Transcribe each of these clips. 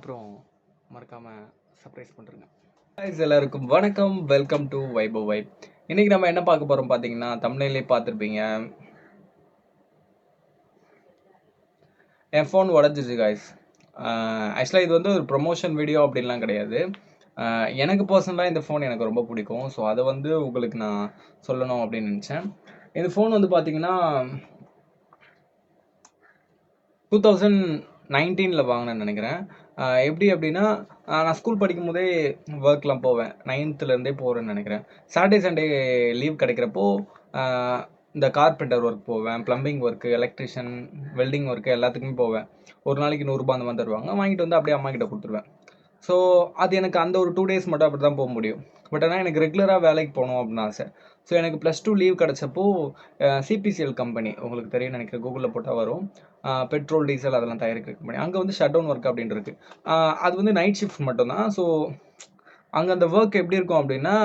அப்புறம் மறக்காமல் சர்ப்ரைஸ் பண்ணுறேங்க ஹாய்ஸ் எல்லாருக்கும் வணக்கம். வெல்கம் டு வைபோ வைப் இன்றைக்கி நம்ம என்ன பார்க்க போகிறோம் பார்த்தீங்கன்னா தமிழ்நிலே பார்த்துருப்பீங்க. என் ஃபோன் உடஞ்சிச்சு காய்ஸ் ஆக்சுவலாக இது வந்து ஒரு ப்ரொமோஷன் வீடியோ அப்படின்லாம் கிடையாது. எனக்கு பர்சனலாக இந்த ஃபோன் எனக்கு ரொம்ப பிடிக்கும். ஸோ அதை வந்து உங்களுக்கு நான் சொல்லணும் அப்படின்னு நினச்சேன். இந்த ஃபோன் வந்து பார்த்தீங்கன்னா டூ தௌசண்ட் நைன்டீனில் வாங்கினேன்னு நினைக்கிறேன். எப்படி அப்படின்னா நான் ஸ்கூல் படிக்கும் போதே ஒர்க்லாம் போவேன். நைன்த்துலேருந்தே போகிறேன்னு நினைக்கிறேன். சாட்டர்டே சண்டே லீவ் கிடைக்கிறப்போ இந்த கார்பெண்டர் ஒர்க் போவேன் plumbing work electrician welding work எல்லாத்துக்குமே போவேன். ஒரு நாளைக்கு நூறுரூபா அந்த மாதிரி தருவாங்க. வாங்கிட்டு வந்து அப்படியே அம்மா கிட்ட கொடுத்துருவேன். ஸோ அது எனக்கு அந்த ஒரு டூ டேஸ் மட்டும் அப்படி தான் போக முடியும். பட் ஆனால் எனக்கு ரெகுலராக வேலைக்கு போகணும் அப்படின்னு ஆசை. ஸோ எனக்கு ப்ளஸ் டூ லீவ் கிடச்சப்போ சிபிசிஎல் கம்பெனி உங்களுக்கு தெரியும் நினைக்கிறேன் கூகுளில் போட்டால் வரும். பெட்ரோல் டீசல் அதெல்லாம் தயாரிக்கிற கம்பெனி அங்கே வந்து ஷட் டவுன் ஒர்க் அப்படின்னு அது வந்து நைட் ஷிஃப்ட் மட்டும்தான். ஸோ அங்கே அந்த ஒர்க் எப்படி இருக்கும் அப்படின்னா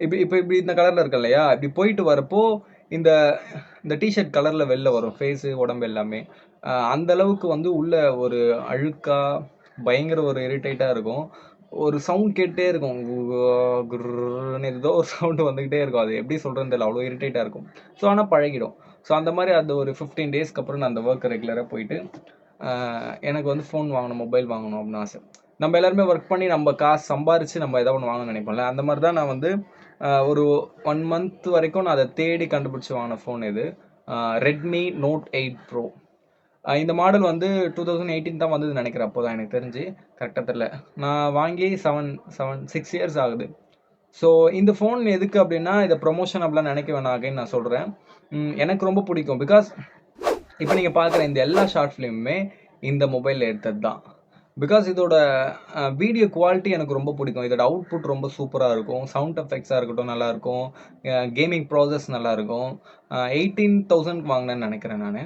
இப்போ இப்போ இப்படி இந்த கலரில் இருக்கு இல்லையா? இப்படி போயிட்டு வரப்போ இந்த இந்த டிஷர்ட் கலரில் வெளில வரும். ஃபேஸு உடம்பு எல்லாமே. அந்தளவுக்கு அந்த அளவுக்கு வந்து உள்ள ஒரு அழுக்காக பயங்கர ஒரு இரிட்டேட்டாக இருக்கும். ஒரு சவுண்ட் கேட்டே இருக்கும். கு- ஏதோ ஒரு சவுண்டு வந்துக்கிட்டே இருக்கும். அது எப்படி சொல்கிறேன்னு தெரியல. அவ்வளோ இரிட்டேட்டாக இருக்கும். ஸோ ஆனால் பழகிடும். ஸோ அந்த மாதிரி அது ஒரு ஃபிஃப்டீன் டேஸ்க்கு அப்புறம் நான் அந்த ஒர்க் ரெகுலராக போயிட்டு எனக்கு வந்து ஃபோன் வாங்கணும் மொபைல் வாங்கணும் அப்படின்னு ஆசை. நம்ம எல்லாருமே ஒர்க் பண்ணி நம்ம காசு சம்பாரித்து நம்ம ஏதாவது ஒன்று வாங்கணும்னு நினைப்போம்ல. அந்த மாதிரி தான் நான் வந்து ஒரு ஒன் மந்த் வரைக்கும் நான் அதை தேடி கண்டுபிடிச்சி வாங்கின ஃபோன் இது. ரெட்மி நோட் எயிட் ப்ரோ இந்த மாடல் வந்து டூ தௌசண்ட் எயிட்டீன் தான் வந்ததுன்னு நினைக்கிறேன் அப்போ தான் எனக்கு தெரிஞ்சு. கரெக்டாக தெரில நான் வாங்கி செவன் செவன் சிக்ஸ் இயர்ஸ் ஆகுது. ஸோ இந்த ஃபோன் எதுக்கு அப்படின்னா இதை ப்ரொமோஷன் அப்படிலாம் நினைக்க வேணாம் again நான் சொல்கிறேன் எனக்கு ரொம்ப பிடிக்கும். பிகாஸ் இப்போ நீங்கள் பார்க்குற இந்த எல்லா ஷார்ட் ஃபிலிமுமே இந்த மொபைலில் எடுத்தது தான். பிகாஸ் இதோட வீடியோ குவாலிட்டி எனக்கு ரொம்ப பிடிக்கும். இதோட அவுட்புட் ரொம்ப சூப்பராக இருக்கும். சவுண்ட் எஃபெக்ட்ஸாக இருக்கட்டும் நல்லாயிருக்கும் கேமிங் ப்ராசஸ் நல்லாயிருக்கும் எயிட்டீன் தௌசண்ட் வாங்கினேன்னு நினைக்கிறேன் நான்.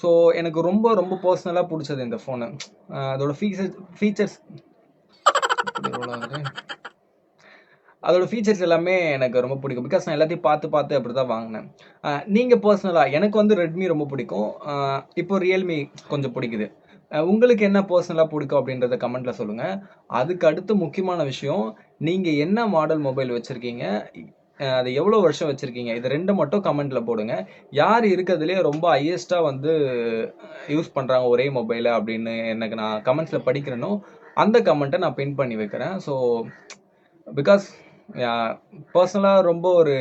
ஸோ எனக்கு ரொம்ப ரொம்ப பர்சனலாக பிடிச்சது இந்த ஃபோனு அதோட ஃபீச்சர்ஸ் ஃபீச்சர்ஸ் அதோட ஃபீச்சர்ஸ் எல்லாமே எனக்கு ரொம்ப பிடிக்கும். பிகாஸ் நான் எல்லாத்தையும் பார்த்து பார்த்து அப்படி தான் வாங்கினேன் நீங்கள் பர்சனலாக எனக்கு வந்து ரெட்மி ரொம்ப பிடிக்கும். இப்போ ரியல்மி கொஞ்சம் பிடிக்குது. உங்களுக்கு என்ன பர்சனலாக பிடிக்கும் அப்படின்றத கமெண்ட்டில் சொல்லுங்கள் அதுக்கு அடுத்து முக்கியமான விஷயம் நீங்கள் என்ன மாடல் மொபைல் வச்சுருக்கீங்க? அது எவ்வளோ வருஷம் வச்சுருக்கீங்க? இது ரெண்டு மட்டும் கமெண்ட்டில் போடுங்க. யார் இருக்கிறதுலே ரொம்ப ஹையஸ்ட்டாக வந்து யூஸ் பண்ணுறாங்க ஒரே மொபைலை அப்படின்னு எனக்கு நான் கமெண்ட்ஸில் படிக்கிறேனோ அந்த கமெண்ட்டை நான் பின் பண்ணி வைக்கிறேன். ஸோ பிகாஸ் பர்சனலாக ரொம்ப ஒரு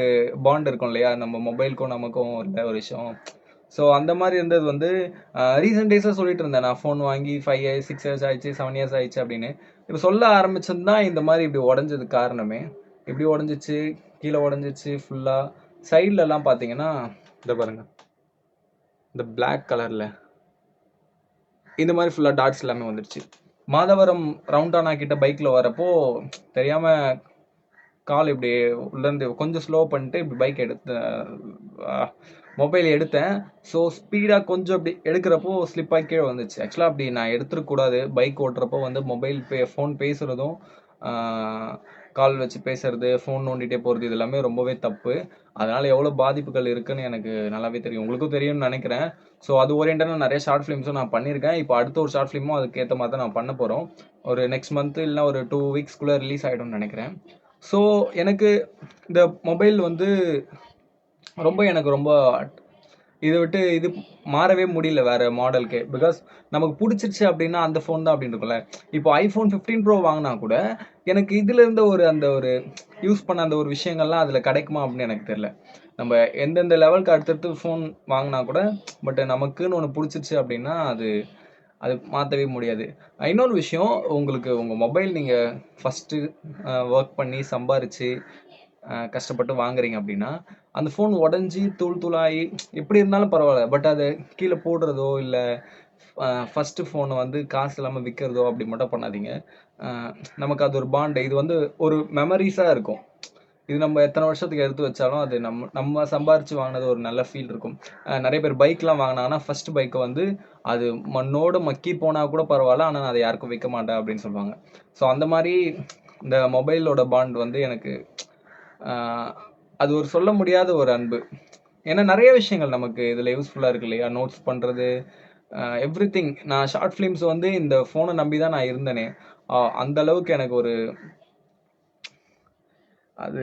பாண்ட் இருக்கும் இல்லையா? நம்ம மொபைலுக்கும் நமக்கும் இல்லை ஒரு விஷயம். ஸோ அந்த மாதிரி இருந்தது வந்து ரீசெண்ட் டேஸாக சொல்லிட்டு இருந்தேன். நான் ஃபோன் வாங்கி ஃபைவ் இயர்ஸ் சிக்ஸ் இயர்ஸ் ஆயிடுச்சு செவன் இயர்ஸ் ஆயிடுச்சு அப்படின்னு. இப்போ சொல்ல ஆரம்பிச்சது தான் இந்த மாதிரி இப்படி உடஞ்சது காரணமே. இப்படி உடஞ்சிச்சு கீழே உடஞ்சிச்சு ஃபுல்லாக சைட்லலாம் பார்த்தீங்கன்னா இந்த பாருங்கள் இந்த பிளாக் கலரில் இந்த மாதிரி ஃபுல்லாக டாட்ஸ் எல்லாமே வந்துடுச்சு மாதவரம் ரவுண்டானா கிட்ட பைக்கில் வரப்போ தெரியாமல் கால் இப்படி உள்ளேருந்து கொஞ்சம் ஸ்லோ பண்ணிட்டு இப்படி பைக் எடுத்து மொபைல் எடுத்தேன். ஸோ ஸ்பீடாக கொஞ்சம் அப்படி எடுக்கிறப்போ ஸ்லிப்பாக கீழே வந்துச்சு. ஆக்சுவலாக அப்படி நான் எடுத்துருக்கூடாது பைக் ஓட்டுறப்போ வந்து மொபைல் பே ஃபோன் பேசுகிறதும் கால் வச்சு பேசுறது ஃபோன் நோண்டிகிட்டே போகிறது இது எல்லாமே ரொம்பவே தப்பு. அதனால் எவ்வளோ பாதிப்புகள் இருக்குன்னு எனக்கு நல்லாவே தெரியும். உங்களுக்கும் தெரியும்னு நினைக்கிறேன். ஸோ அது ஓரியண்டாக நிறைய ஷார்ட் ஃபிலிம்ஸும் நான் பண்ணியிருக்கேன். இப்போ அடுத்த ஒரு ஷார்ட் ஃபிலிமும் அதுக்கேற்ற மாதிரி தான் நான் பண்ண போகிறோம் ஒரு நெக்ஸ்ட் மந்த்து இல்லைனா ஒரு டூ வீக்ஸ்க்குள்ளே ரிலீஸ் ஆகிடும்னு நினைக்கிறேன். ஸோ எனக்கு இந்த மொபைல் வந்து ரொம்ப எனக்கு ரொம்ப இதை விட்டு இது மாறவே முடியல வேற மாடலுக்கு பிகாஸ் நமக்கு பிடிச்சிருச்சு அப்படின்னா அந்த ஃபோன் தான் அப்படின்னு இருக்கும்ல. இப்போ ஐஃபோன் ஃபிஃப்டீன் ப்ரோ வாங்கினா கூட எனக்கு இதுல இருந்த ஒரு அந்த ஒரு யூஸ் பண்ண அந்த ஒரு விஷயங்கள்லாம் அதில் கிடைக்குமா அப்படின்னு எனக்கு தெரியல. நம்ம எந்தெந்த லெவலுக்கு அடுத்தடுத்து ஃபோன் வாங்கினா கூட பட் நமக்குன்னு ஒன்று பிடிச்சிருச்சு அப்படின்னா அது அது மாற்றவே முடியாது. இன்னொரு விஷயம் உங்களுக்கு உங்கள் மொபைல் நீங்கள் ஃபஸ்ட்டு ஒர்க் பண்ணி சம்பாரித்து கஷ்டப்பட்டு வாங்குறீங்க அப்படின்னா அந்த ஃபோன் உடஞ்சி தூள் தூளாகி எப்படி இருந்தாலும் பரவாயில்ல. பட் அதை கீழே போடுறதோ இல்லை ஃபஸ்ட்டு ஃபோனை வந்து காசு இல்லாமல் விற்கிறதோ அப்படி மட்டும் பண்ணாதீங்க. நமக்கு அது ஒரு பாண்டு இது வந்து ஒரு மெமரிஸாக இருக்கும். இது நம்ம எத்தனை வருஷத்துக்கு எடுத்து வச்சாலும் அது நம்ம நம்ம சம்பாரிச்சு வாங்கினது ஒரு நல்ல ஃபீல் இருக்கும். நிறைய பேர் பைக்லாம் வாங்கினாங்கன்னா ஃபர்ஸ்ட் பைக்கை வந்து அது மண்ணோடு மக்கி போனால் கூட பரவாயில்ல ஆனால் நான் அதை யாருக்கும் விற்க மாட்டேன் அப்படின்னு சொல்லுவாங்க. ஸோ அந்த மாதிரி இந்த மொபைலோட பாண்ட் வந்து எனக்கு அது ஒரு சொல்ல முடியாத ஒரு அன்பு. ஏன்னா நிறைய விஷயங்கள் நமக்கு இதில் யூஸ்ஃபுல்லாக இருக்கு இல்லையா? நோட்ஸ் பண்ணுறது எவ்ரி திங் நான் ஷார்ட் ஃபிலிம்ஸ் வந்து இந்த ஃபோனை நம்பி தான் நான் இருந்தேனே. அந்த அளவுக்கு எனக்கு ஒரு அது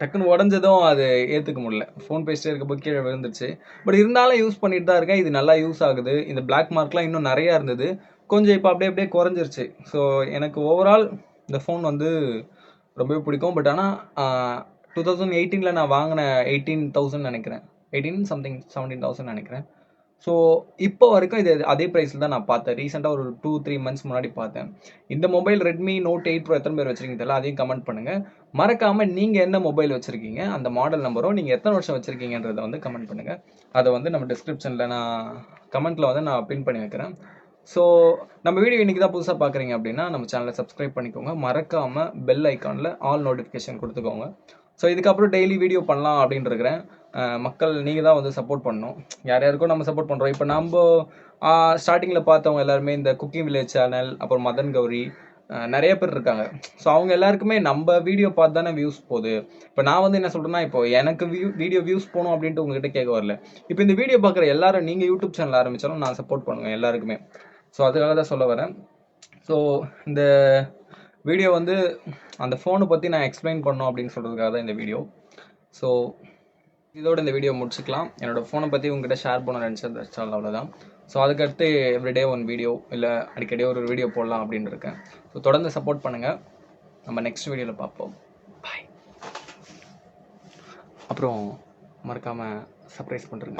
டக்குன்னு உடஞ்சதும் அது ஏற்றுக்க முடியல. ஃபோன் பேசிட்டே இருக்கப்போ கீழே விழுந்துருச்சு. பட் இருந்தாலும் யூஸ் பண்ணிட்டு தான் இருக்கேன். இது நல்லா யூஸ் ஆகுது. இந்த பிளாக் மார்க்லாம் இன்னும் நிறையா இருந்தது. கொஞ்சம் இப்போ அப்படியே அப்படியே குறைஞ்சிருச்சு. ஸோ எனக்கு ஓவரால் இந்த ஃபோன் வந்து ரொம்பவே பிடிக்கும். பட் ஆனால் டூ தௌசண்ட் எயிட்டீனில் நான் வாங்கின எயிட்டீன் தௌசண்ட் நினைக்கிறேன். எயிட்டீன் சம்திங் செவன்டீன் தௌசண்ட் நினைக்கிறேன். ஸோ இப்போ வரைக்கும் இது அதே ப்ரைஸில் தான் நான் பார்த்தேன். ரீசெண்டாக ஒரு டூ த்ரீ மந்த்ஸ் முன்னாடி பார்த்தேன். இந்த mobile Redmi note eight pro எத்தனை பேர் வச்சிருக்கீங்க தெரியல? அதையும் கமெண்ட் பண்ணுங்கள் மறக்காமல் நீங்கள் என்ன மொபைல் வச்சுருக்கீங்க அந்த மாடல் நம்பரும் நீங்கள் எத்தனை வருஷம் வச்சுருக்கீங்கன்றதை வந்து கமெண்ட் பண்ணுங்கள் அதை வந்து நம்ம டிஸ்கிரிப்ஷனில் நான் கமெண்ட்டில் வந்து நான் பின் பண்ணி வைக்கிறேன். ஸோ நம்ம வீடியோ இன்றைக்கி தான் புதுசாக பார்க்குறீங்க அப்படின்னா நம்ம சேனலை சப்ஸ்கிரைப் பண்ணிக்கோங்க. மறக்காமல் பெல் ஐக்கானில் ஆல் நோட்டிஃபிகேஷன் கொடுத்துக்கோங்க. ஸோ இதுக்கப்புறம் டெய்லி வீடியோ பண்ணலாம் அப்படின்னு இருக்கிறேன் மக்கள் நீங்கள் தான் வந்து சப்போர்ட் பண்ணணும். யார் யாருக்கும் நம்ம சப்போர்ட் பண்ணுறோம் இப்போ நம்ம ஸ்டார்டிங்கில் பார்த்தவங்க எல்லாருமே இந்த குக்கிங் வில்லேஜ் சேனல் அப்புறம் மதன் கௌரி நிறைய பேர் இருக்காங்க. ஸோ அவங்க எல்லாருக்குமே நம்ம வீடியோ பார்த்து தானே வியூஸ் போகுது. இப்போ நான் வந்து என்ன சொல்கிறேன்னா இப்போ எனக்கு வியூ வீடியோ வியூஸ் போகணும் அப்படின்ட்டு உங்ககிட்ட கேட்க வரல. இப்போ இந்த வீடியோ பார்க்குற எல்லாரும் நீங்கள் யூடியூப் சேனல் ஆரம்பித்தாலும் நான் சப்போர்ட் பண்ணுவேன் எல்லாருக்குமே. ஸோ அதுக்காக தான் சொல்ல வரேன். ஸோ இந்த வீடியோ வந்து அந்த ஃபோனை பற்றி நான் எக்ஸ்பிளைன் பண்ணோம் அப்படின்னு சொல்கிறதுக்காக தான் இந்த வீடியோ ஸோ இதோட இந்த வீடியோ முடிச்சுக்கலாம். என்னோடய ஃபோனை பற்றி உங்ககிட்ட ஷேர் பண்ண நினச்சது சேனல் அவ்வளோதான் ஸோ அதுக்கடுத்து எவ்ரிடே ஒன் வீடியோ இல்லை அடிக்கடி ஒரு வீடியோ போடலாம் அப்படின்னு இருக்கேன். ஸோ தொடர்ந்து சப்போர்ட் பண்ணுங்கள் நம்ம நெக்ஸ்ட் வீடியோவில் பார்ப்போம். பாய் அப்புறம் மறக்காமல் சர்ப்ரைஸ் பண்ணுறேன்